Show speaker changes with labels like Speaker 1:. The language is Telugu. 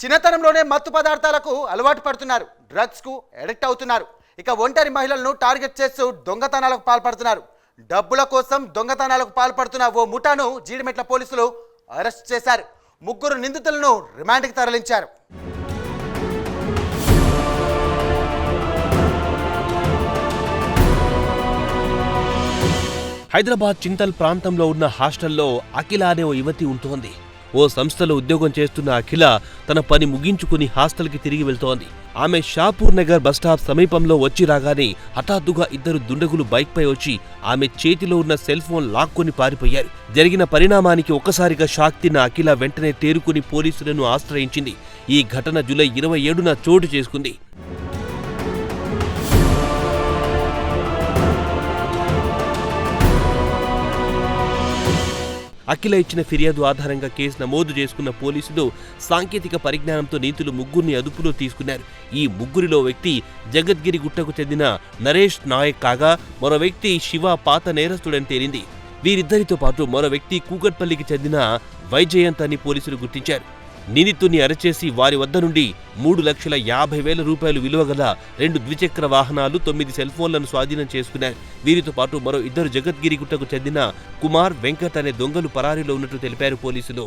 Speaker 1: చిన్నతనంలోనే మత్తు పదార్థాలకు అలవాటు పడుతున్నారు. డ్రగ్స్కు అడిక్ట్ అవుతున్నారు. ఇక ఒంటరి మహిళలను టార్గెట్ చేస్తూ దొంగతనాలకు పాల్పడుతున్నారు. డబ్బుల కోసం దొంగతనాలకు పాల్పడుతున్న ఓ ముఠాను జీడిమెట్ల పోలీసులు అరెస్ట్ చేశారు. ముగ్గురు నిందితులను రిమాండ్కి తరలించారు.
Speaker 2: హైదరాబాద్ చింతల్ ప్రాంతంలో ఉన్న హాస్టల్లో అఖిల అనే ఓ యువతి ఉంటోంది. ఓ సంస్థలో ఉద్యోగం చేస్తున్న అఖిల తన పని ముగించుకుని హాస్టల్కి తిరిగి వెళ్తోంది. ఆమె షాపూర్ నగర్ బస్టాప్ సమీపంలో వచ్చి రాగానే హఠాత్తుగా ఇద్దరు దుండగులు బైక్పై వచ్చి ఆమె చేతిలో ఉన్న సెల్ ఫోన్ లాక్కొని పారిపోయారు. జరిగిన పరిణామానికి ఒక్కసారిగా షాక్ తిన్న అఖిల వెంటనే తేరుకుని పోలీసులను ఆశ్రయించింది. ఈ ఘటన జూలై ఇరవై ఏడున చోటు చేసుకుంది. అఖిల ఇచ్చిన ఫిర్యాదు ఆధారంగా కేసు నమోదు చేసుకున్న పోలీసులు సాంకేతిక పరిజ్ఞానంతో నీతులు ముగ్గురిని అదుపులో తీసుకున్నారు. ఈ ముగ్గురిలో వ్యక్తి జగద్గిరి గుట్టకు చెందిన నరేష్ నాయక్ కాగా మరో వ్యక్తి శివ పాత నేరస్తుడని తేలింది. వీరిద్దరితో పాటు మరో వ్యక్తి కూకట్పల్లికి చెందిన వైజయంత్ అని పోలీసులు గుర్తించారు. నిందితుని అరచేసి వారి వద్ద నుండి మూడు లక్షల యాభై వేల రూపాయలు విలువ గల రెండు ద్విచక్ర వాహనాలు తొమ్మిది సెల్ ఫోన్లను స్వాధీనం చేసుకున్నారు వీరితో పాటు మరో ఇద్దరు జగద్గిరిగుట్టకు చెందిన కుమార్ వెంకట్ అనే దొంగలు పరారీలో ఉన్నట్లు తెలిపారు పోలీసులు.